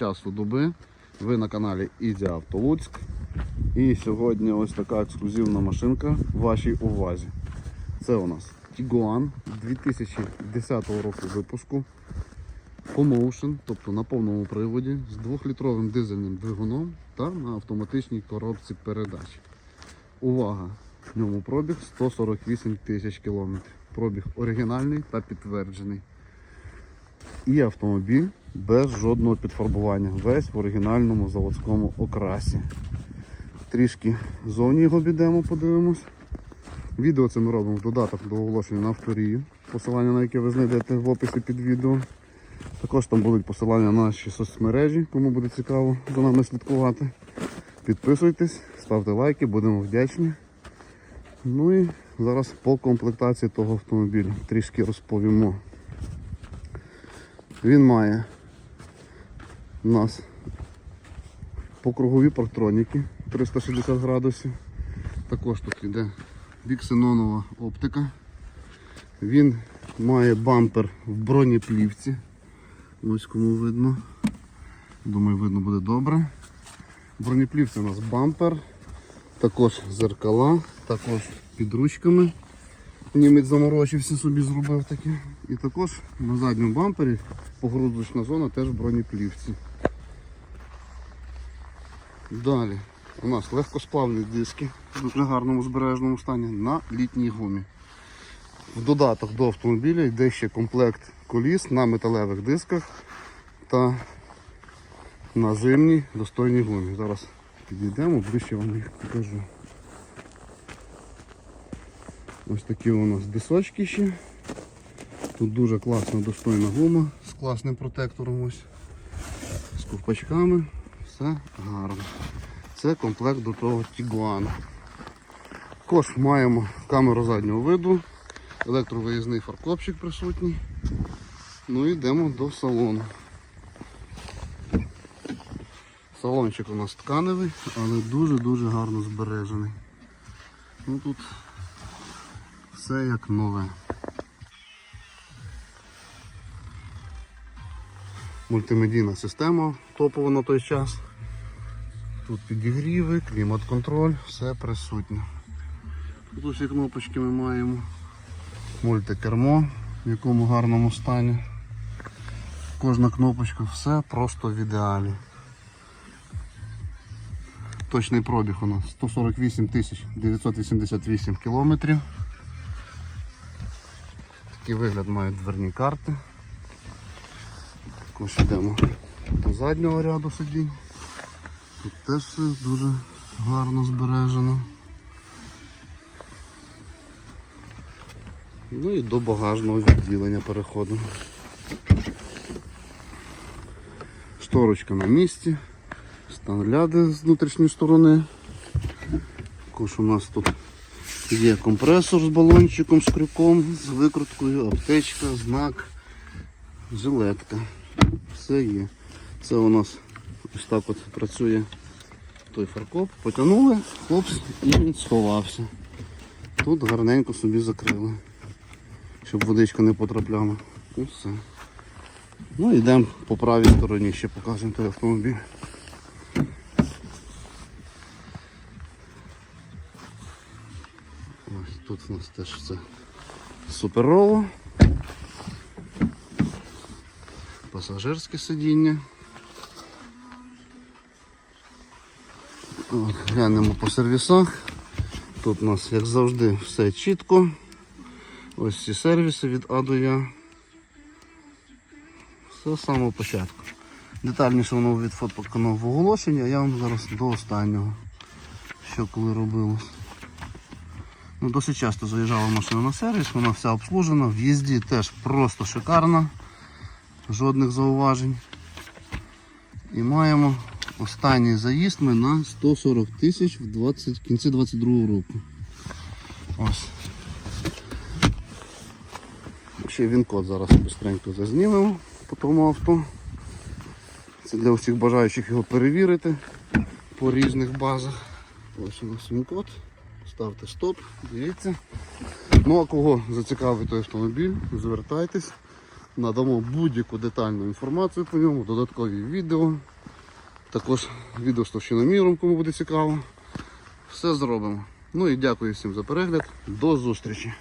часу доби. Ви на каналі Ізі Авто Луцьк. І сьогодні ось така ексклюзивна машинка в вашій увазі. Це у нас Tiguan 2010 року випуску. Commotion, тобто на повному приводі з 2-літровим дизельним двигуном та на автоматичній коробці передач. Увага! В ньому пробіг 148 тисяч кілометрів. Пробіг оригінальний та підтверджений. І автомобіль без жодного підфарбування. Весь в оригінальному заводському окрасі. Трішки зовні його підемо, подивимось. Відео це ми робимо в додаток до оголошення на авторію, посилання на яке ви знайдете в описі під відео. Також там будуть посилання на наші соцмережі, кому буде цікаво за нами слідкувати. Підписуйтесь, ставте лайки, будемо вдячні. Ну і зараз по комплектації того автомобіля трішки розповімо. Він має у нас покругові парктроніки 360 градусів. Також тут йде біксенонова оптика. Він має бампер в бронеплівці. Ось кому видно. Думаю, видно буде добре. Бронеплівці у нас бампер, також зеркала, також під ручками. Німець заморочився собі зробив таке. І також на задньому бампері погрузочна зона теж в бронеплівці. Далі у нас легкосплавні диски в дуже гарному збережному стані на літній гумі. В додаток до автомобіля йде ще комплект коліс на металевих дисках та на зимній достойній гумі. Зараз підійдемо, ближче вам їх покажу. Ось такі у нас дисочки ще. Тут дуже класна достойна гума з класним протектором ось. З ковпачками. Все гарно. Це комплект до того Тігуана. Також маємо камеру заднього виду, електровиїзний фаркопчик присутній. Ну і йдемо до салону. Салончик у нас тканевий, але дуже-дуже гарно збережений. Ну тут все як нове. Мультимедійна система топова на той час. Тут підігріви, клімат-контроль, все присутнє. Тут усі кнопочки ми маємо. Мультикермо, в якому гарному стані. Кожна кнопочка, все просто в ідеалі. Точний пробіг у нас 148 988 кілометрів. Такий вигляд мають дверні карти. Також йдемо до заднього ряду сидінь. Тут теж все дуже гарно збережено. Ну і до багажного відділення переходимо. Шторочка на місці, стан ляди з внутрішньої сторони. Також у нас тут є компресор з балончиком, з крюком, з викруткою, аптечка, знак, жилетка. Все є. Це у нас ось так от працює той фаркоп. Потягнули, хлопці, і він сховався. Тут гарненько собі закрили, щоб водичка не потрапляла. І все. Ну йдемо по правій стороні, ще покажемо той автомобіль. Тут у нас теж все суперово. Пасажирське сидіння. Глянемо по сервісах. Тут у нас, як завжди, все чітко. Ось ці сервіси від А до Я. Все з самого початку. Детальніше воно відфоткано в оголошенні, а я вам зараз до останнього, що коли робилось. Ну, Досить часто заїжджала машина на сервіс, вона вся обслужена, в їзді теж просто шикарна, жодних зауважень. І маємо останній заїзд ми на 140 тисяч в 20, в кінці 22 року. Ось. Ще він код зараз швидко зазнімемо по тому авто. Це для усіх бажаючих його перевірити по різних базах. Ось у нас він код. Ставте стоп, дивіться. Ну а кого зацікавить той автомобіль, звертайтесь. надамо будь-яку детальну інформацію по ньому, додаткові відео. Також відео з товщиноміром, кому буде цікаво. Все зробимо. Ну і дякую всім за перегляд. До зустрічі!